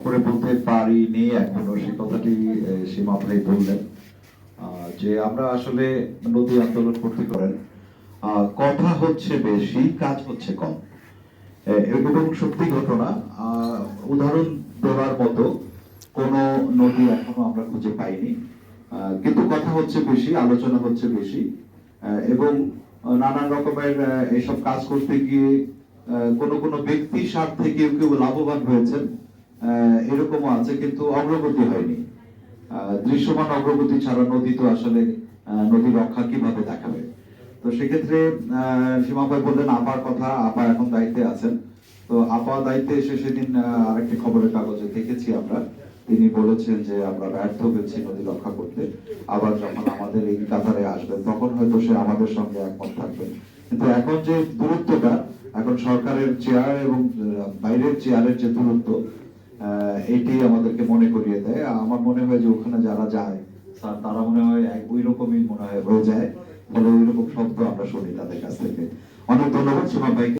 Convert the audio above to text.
করে বলতে পারিনি এখনও সে কথাটি সীমা ভাই বললেন। যে আমরা আসলে নদী আন্দোলন করতে করেন কথা হচ্ছে বেশি কাজ হচ্ছে কম। এ, এবং সত্যি ঘটনা উদাহরণ দেওয়ার মতো কোন নদী এখনও আমরা খুঁজে পাইনি। কিন্তু কথা হচ্ছে বেশি আলোচনা হচ্ছে বেশি এবং নানান রকমের আহ, এইসব কাজ করতে গিয়ে কোনো কোনো ব্যক্তি স্বার্থে কেউ কেউ লাভবান হয়েছেন। এরকমও আছে, কিন্তু অগ্রগতি হয়নি। দৃশ্যমান অগ্রগতি ছাড়া নদী তো আসলে নদী রক্ষা কীভাবে দেখাবে? তো সেক্ষেত্রে সীমা ভাই বললেন আপার কথা, আপা এখন দায়িত্বে আছেন। তো আপা দায়িত্বে এসে সেদিন আরেকটি খবরের কাগজে দেখেছি আমরা। তিনি বলেছেন যে, আমরা ব্যর্থ হয়েছি নদী রক্ষা করতে। আবার যখন আমাদের এই কাতারে আসবেন, তখন হয়তো সে আমাদের সঙ্গে একমত থাকবেন। কিন্তু এখন যে দূরত্বটা, এখন সরকারের চেয়ার এবং বাইরের চেয়ারের যে দূরত্ব এটি আমাদেরকে মনে করিয়ে দেয়। আমার মনে হয় যে ওখানে যারা যায়, স্যার, তারা মনে হয় এক- ওই রকমই মনে হয়, হয়ে যায়। ফলে ওই রকম শব্দ আমরা শুনি তাদের কাছ থেকে। অনেক ধন্যবাদ সুমা ভাইকে।